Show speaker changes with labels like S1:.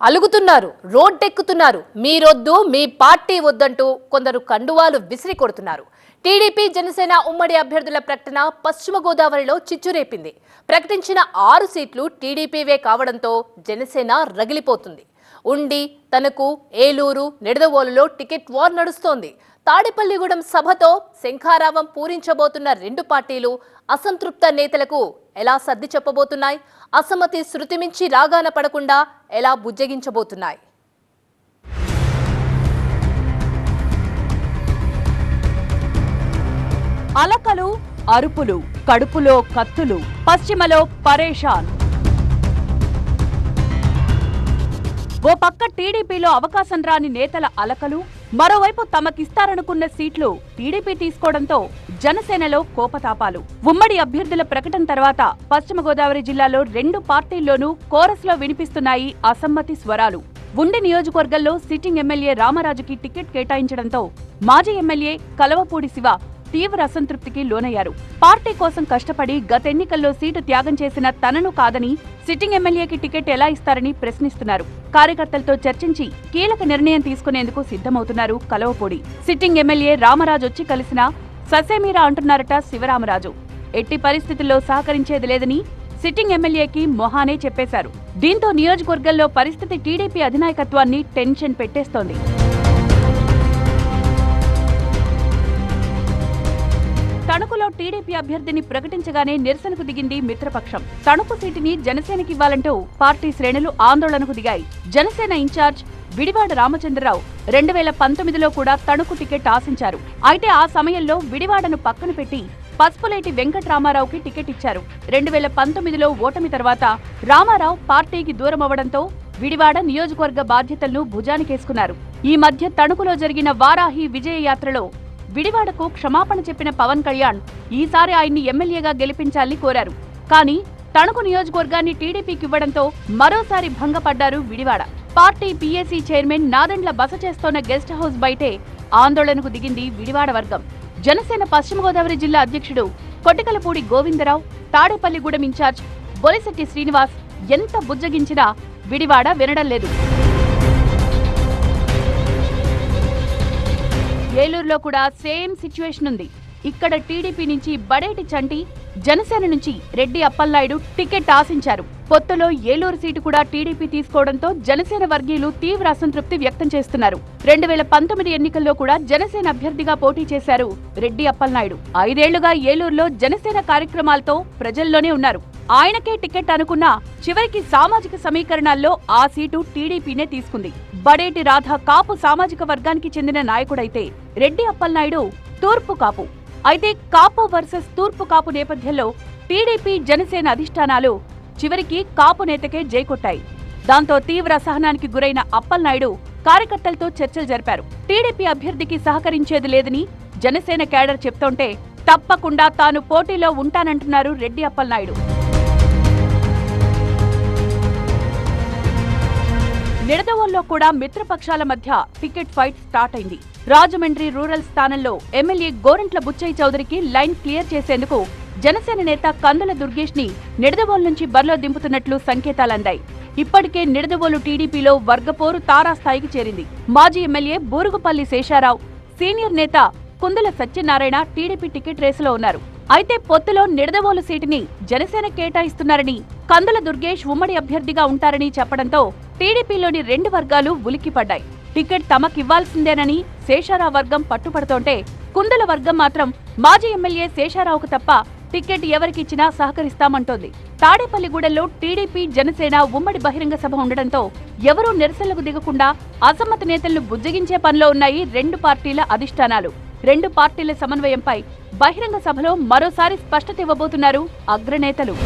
S1: అలుగుతున్నారు రోడ్డెక్కుతున్నారు. మీరొద్దు మీ party వద్దంటూ కొందరు కండువాలు విసిరి కొడుతున్నారు. టీడీపీ జనసేన ఉమ్మడి అభ్యర్థుల ప్రకటన పశ్చిమ గోదావరిలో చిచ్చురేపింది. ప్రకటించిన ఆరు సీట్లు టీడీపీవే కావడంతో జనసేన రగిలిపోతుంది. ఉండి తనకు ఏలూరు నిడదవోలులో టికెట్ వార్ నడుస్తోంది. తాడేపల్లిగూడెం సభతో శంఖారావం పూరించబోతున్న రెండు పార్టీలు అసంతృప్త నేతలకు ఎలా సర్ది చెప్పబోతున్నాయి? అసమ్మతి శృతిమించి రాగాన పడకుండా ఎలా బుజ్జగించబోతున్నాయి?
S2: అలకలు అరుపులు కడుపులో కత్తులు పశ్చిమలో పరేషాన్ ఓ పక్క టీడీపీలో అవకాశం రాని నేతల అలకలు మరోవైపు తమకిస్తారనుకున్న సీట్లు టీడీపీ తీసుకోవడంతో జనసేనలో కోపతాపాలు. ఉమ్మడి అభ్యర్థుల ప్రకటన తర్వాత పశ్చిమ గోదావరి జిల్లాలో రెండు పార్టీల్లోనూ కోరస్లో వినిపిస్తున్నాయి అసమ్మతి స్వరాలు. ఉండి నియోజకవర్గంలో సిట్టింగ్ ఎమ్మెల్యే రామరాజుకి టికెట్ కేటాయించడంతో మాజీ ఎమ్మెల్యే కలవపూడి శివ తీవ్ర అసంతృప్తికి లోనయ్యారు. పార్టీ కోసం కష్టపడి గత ఎన్నికల్లో సీటు త్యాగం చేసిన తనను కాదని సిట్టింగ్ ఎమ్మెల్యేకి టికెట్ ఎలా ఇస్తారని ప్రశ్నిస్తున్నారు. కార్యకర్తలతో చర్చించి కీలక నిర్ణయం తీసుకునేందుకు సిద్ధమవుతున్నారు కలవపూడి. సిట్టింగ్ ఎమ్మెల్యే రామరాజు వచ్చి కలిసిన ససేమీరా అంటున్నారట శివరామరాజు. ఎట్టి పరిస్థితుల్లో సహకరించేది లేదని సిట్టింగ్ ఎమ్మెల్యేకి మొహానే చెప్పేశారు. దీంతో నియోజకవర్గంలో పరిస్థితి టీడీపీ అధినాయకత్వాన్ని టెన్షన్ పెట్టేస్తోంది. తణుకులో టీడీపీ అభ్యర్థిని ప్రకటించగానే నిరసనకు దిగింది మిత్రపక్షం. తణుకు సీటుని జనసేనకి ఇవ్వాలంటూ పార్టీ శ్రేణులు ఆందోళనకు దిగాయి. జనసేన ఇన్ఛార్జ్ విడివాడ రామచంద్రరావు రెండు వేల పంతొమ్మిదిలో కూడా తణుకు టికెట్ ఆశించారు. అయితే ఆ సమయంలో విడివాడను పక్కన పెట్టి పసుపులేటి వెంకట్రామారావుకి టికెట్ ఇచ్చారు. రెండు వేల పంతొమ్మిదిలో ఓటమి తర్వాత రామారావు పార్టీకి దూరం అవడంతో విడివాడ నియోజకవర్గ బాధ్యతలను భుజానికేసుకున్నారు. ఈ మధ్య తణుకులో జరిగిన వారాహి విజయ యాత్రలో విడివాడకు క్షమాపణ చెప్పిన పవన్ కళ్యాణ్ ఈసారి ఆయన్ని ఎమ్మెల్యేగా గెలిపించాలని కోరారు. కానీ తణుకు నియోజకవర్గాన్ని టీడీపీకి ఇవ్వడంతో మరోసారి భంగపడ్డారు Vidivada. Party PAC chairman Nadendla బస చేస్తోన్న గెస్ట్ హౌస్ బయటే ఆందోళనకు దిగింది విడివాడ వర్గం. జనసేన పశ్చిమ గోదావరి జిల్లా అధ్యక్షుడు కొట్టికలపూడి గోవిందరావు తాడేపల్లిగూడెం ఇన్ఛార్జ్ బొలిశెట్టి శ్రీనివాస్ ఎంత బుజ్జగించినా విడివాడ వినడం లేదు. ఏలూరులో కూడా సేమ్ సిచ్యువేషన్ ఉంది. ఇక్కడ టీడీపీ నుంచి బడేటి చంటి జనసేన నుంచి రెడ్డి అప్పలనాయుడు టికెట్ ఆశించారు. పొత్తులో ఏలూరు సీటు కూడా టీడీపీ తీసుకోవడంతో జనసేన వర్గీయులు తీవ్ర అసంతృప్తి వ్యక్తం చేస్తున్నారు. రెండు వేల పంతొమ్మిది ఎన్నికల్లో కూడా జనసేన అభ్యర్థిగా పోటీ చేశారు రెడ్డి అప్పలనాయుడు. ఐదేళ్ళుగా ఏలూరులో జనసేన కార్యక్రమాలతో ప్రజల్లోనే ఉన్నారు. ఆయనకే టికెట్ అనుకున్నా చివరికి సామాజిక సమీకరణాల్లో ఆ సీటు టీడీపీనే తీసుకుంది. బడేటి రాధ కాపు సామాజిక వర్గానికి చెందిన నాయకుడైతే రెడ్డి అప్పలనాయుడు తూర్పు కాపు. అయితే కాపు వర్సెస్ తూర్పు కాపు నేపథ్యంలో టీడీపీ జనసేన అధిష్టానాలు చివరికి కాపు నేతకే జైకొట్టాయి. దాంతో తీవ్ర సహనానికి గురైన అప్పలనాయుడు కార్యకర్తలతో చర్చలు జరిపారు. టీడీపీ అభ్యర్థికి సహకరించేది లేదని జనసేన కేడర్ చెప్తుంటే తప్పకుండా తాను పోటీలో ఉంటానంటున్నారు రెడ్డి అప్పలనాయుడు. నిడదవోల్లో కూడా మిత్రపక్షాల మధ్య టికెట్ ఫైట్ స్టార్ట్ అయింది. రాజమండ్రి రూరల్ స్థానంలో ఎమ్మెల్యే గోరంట్ల బుచ్చయ్య చౌదరికి లైన్ క్లియర్ చేసేందుకు జనసేన నేత కందుల దుర్గేష్ని నిడదవోలు నుంచి బరిలో దింపుతున్నట్లు సంకేతాలందాయి. ఇప్పటికే నిడదవోలు టీడీపీలో వర్గపోరు తారాస్థాయికి చేరింది. మాజీ ఎమ్మెల్యే బూరుగుపల్లి శేషారావు సీనియర్ నేత కుందుల సత్యనారాయణ టీడీపీ టికెట్ రేసులో ఉన్నారు. అయితే పొత్తులో నిడదవోలు సీటుని జనసేన కేటాయిస్తున్నారని కందుల దుర్గేష్ ఉమ్మడి అభ్యర్థిగా ఉంటారని చెప్పడంతో టీడీపీలోని రెండు వర్గాలు ఉలిక్కిపడ్డాయి. టికెట్ తమకివ్వాల్సిందేనని శేషారావు వర్గం పట్టుపడుతోంటే కుందల వర్గం మాత్రం మాజీ ఎమ్మెల్యే శేషారావుకు తప్ప టికెట్ ఎవరికిచ్చినా సహకరిస్తామంటోంది. తాడేపల్లిగూడెంలో టీడీపీ జనసేన ఉమ్మడి బహిరంగ సభ ఉండడంతో ఎవరూ నిరసనలకు దిగకుండా అసమ్మత నేతలను బుజ్జగించే పనిలో ఉన్నాయి రెండు పార్టీల అధిష్టానాలు. రెండు పార్టీల సమన్వయంపై బహిరంగ సభలో మరోసారి స్పష్టత ఇవ్వబోతున్నారు అగ్రనేతలు.